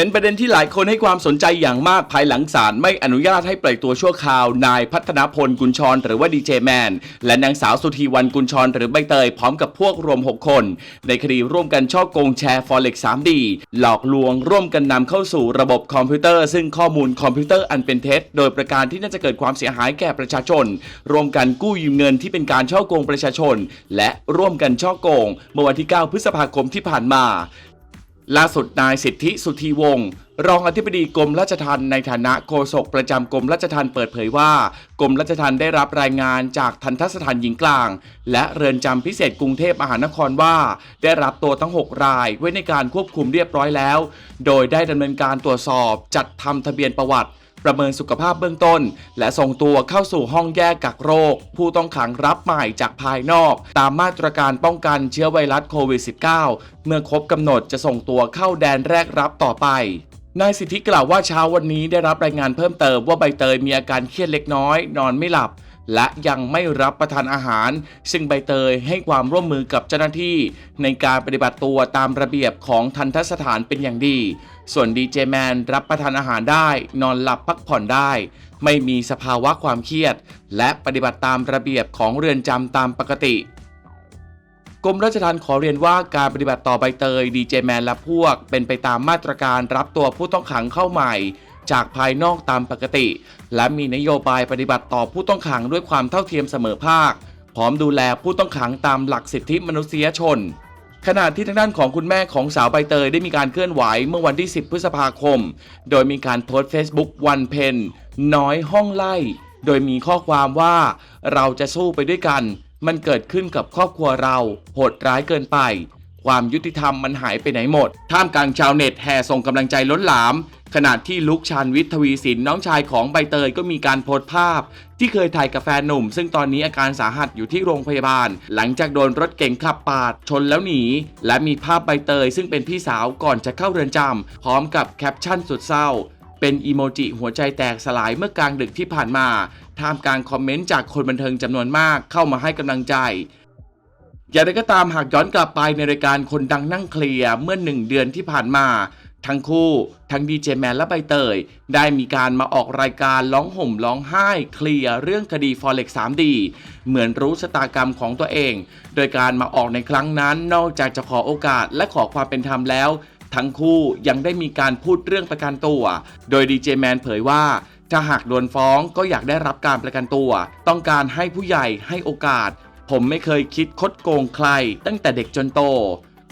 เป็นประเด็นที่หลายคนให้ความสนใจอย่างมากภายหลังศาลไม่อนุญาตให้ปล่อยตัวชั่วคราว นายพัฒนพลกุญชร หรือว่าดีเจแมน และนางสาวสุธีวันกุญชร หรือใบเตย พร้อมกับพวกรวม 6 คน ในคดีร่วมกันช่อโกงแชร์ Forex 3D หลอกลวงร่วมกันนำเข้าสู่ระบบคอมพิวเตอร์ ซึ่งข้อมูลคอมพิวเตอร์อันเป็นเท็จ โดยประการที่น่าจะเกิดความเสียหายแก่ประชาชนร่วมกันกู้ยืมเงินที่เป็นการช่อโกงประชาชน และร่วมกันช่อโกงเมื่อวันที่ 9 พฤษภาคมที่ผ่านมา ล่าสุดนายสิทธิสุธีวงศ์ รองอธิบดีกรมราชทัณฑ์ในฐานะโฆษกประจำกรมราชทัณฑ์เปิดเผยว่ากรมราชทัณฑ์ได้รับรายงานจากทันทสถานหญิงกลาง และเรือนจำพิเศษกรุงเทพมหานครว่า ได้รับตัวทั้ง 6 รายไว้ในการควบคุมเรียบร้อยแล้ว โดยได้ดำเนินการตรวจสอบจัดทำทะเบียนประวัติประเมินสุขภาพเบื้องต้น และส่งตัวเข้าสู่ห้องแยกกักโรค ผู้ต้องขังรับใหม่จากภายนอก ตามมาตรการป้องกันเชื้อไวรัสโควิด -19 เมื่อครบกำหนดจะส่งตัวเข้าแดนแรกรับต่อไป นายสิทธิกล่าวว่าเช้าวันนี้ได้รับรายงานเพิ่มเติมว่าใบเตยมีอาการเครียดเล็กน้อย นอนไม่หลับ และยังไม่รับประทานอาหาร ซึ่งใบเตยให้ความร่วมมือกับเจ้าหน้าที่ ในการปฏิบัติตัวตามระเบียบของทันทสถานเป็นอย่างดี ส่วนดีเจแมนรับประทานอาหารได้ นอนหลับพักผ่อนได้ ไม่มีสภาวะความเครียด และปฏิบัติตามระเบียบของเรือนจำตามปกติ รมราชทัณฑ์ขอเรียนว่าการปฏิบัติต่อใบเตยดีเจแมนและพวก เป็นไปตามมาตรการรับตัวผู้ต้องขังเข้าใหม่ จากภายนอกตามปกติ และมีนโยบายปฏิบัติต่อผู้ต้องขังด้วยความเท่าเทียมเสมอภาค พร้อมดูแลผู้ต้องขังตามหลักสิทธิมนุษยชนขณะที่ทางด้านของคุณแม่ของสาวใบเตยได้มีการเคลื่อนไหวเมื่อวันที่ 10 พฤษภาคม โดยมีการโพสต์ Facebook วันเพนน้อยห้องไล่ โดยมีข้อความว่าเราจะสู้ไปด้วยกัน มันเกิดขึ้นกับครอบครัวเราโหดร้ายเกินไป ความยุติธรรมมันหายไปไหนหมด ท่ามกลางชาวเน็ตแห่ส่งกำลังใจล้นหลาม ขณะที่ลุกชานวิทย์ทวีสินน้องชายของใบเตยก็มีการโพสต์ภาพ ที่เคยถ่ายกับแฟนหนุ่ม ซึ่งตอนนี้อาการสาหัสอยู่ที่โรงพยาบาล หลังจากโดนรถเก๋งขับปาดชนแล้วหนี และมีภาพใบเตย ซึ่งเป็นพี่สาวก่อนจะเข้าเรือนจำพร้อมกับแคปชั่นสุดเศร้า เป็นอีโมจิหัวใจแตกสลายเมื่อกลางดึกที่ผ่านมา ท่ามกลางคอมเมนต์จากคนบันเทิงจำนวนมากเข้ามาให้กำลังใจ อย่างไรก็ตามหากย้อนกลับไปในรายการคนดังนั่งเคลียร์เมื่อหนึ่งเดือนที่ผ่านมา ทั้งคู่ ทั้งดีเจแมนและใบเตย ได้มีการมาออกรายการร้องห่มร้องไห้เคลียร์เรื่องคดี Forex 3D เหมือนรู้ชะตากรรมของตัวเอง โดยการมาออกในครั้งนั้นนอกจากจะขอโอกาสและขอความเป็นธรรมแล้ว ทั้งคู่ยังได้มีการพูดเรื่องประกันตัว โดยดีเจแมนเผยว่าถ้าหากโดนฟ้องก็อยากได้รับการประกันตัว ต้องการให้ผู้ใหญ่ให้โอกาส ผมไม่เคยคิดคดโกงใคร ตั้งแต่เด็กจนโต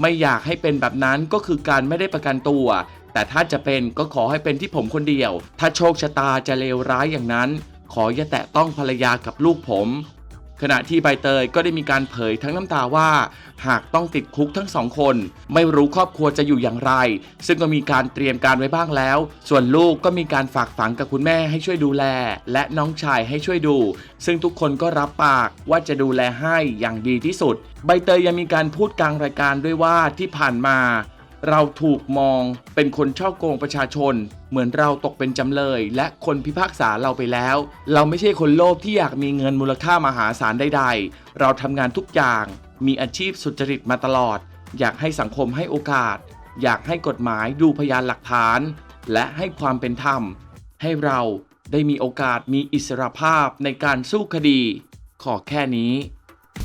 ไม่อยากให้เป็นแบบนั้นก็คือการไม่ได้ประกันตัว แต่ถ้าจะเป็นก็ขอให้เป็นที่ผมคนเดียว ถ้าโชคชะตาจะเลวร้ายอย่างนั้น ขออย่าแตะต้องภรรยากับลูกผม ขณะที่ใบเตยก็ได้มีการเผยทั้งน้ำตาว่า หากต้องติดคุกทั้งสองคน ไม่รู้ครอบครัวจะอยู่อย่างไร ซึ่งก็มีการเตรียมการไว้บ้างแล้ว ส่วนลูกก็มีการฝากฝังกับคุณแม่ให้ช่วยดูแล และน้องชายให้ช่วยดู ซึ่งทุกคนก็รับปากว่าจะดูแลให้อย่างดีที่สุด ใบเตยยังมีการพูดกลางรายการด้วยว่าที่ผ่านมา เราถูกมองเป็นคนช่อโกงประชาชน เหมือนเราตกเป็นจำเลย และคนพิพากษาเราไปแล้ว เราไม่ใช่คนโลภที่อยากมีเงินมูลค่ามหาศาลใดๆ เราทำงานทุกอย่าง มีอาชีพสุจริตมาตลอด อยากให้สังคมให้โอกาส อยากให้กฎหมายดูพยานหลักฐาน และให้ความเป็นธรรม ให้เราได้มีโอกาสมีอิสรภาพในการสู้คดี ขอแค่นี้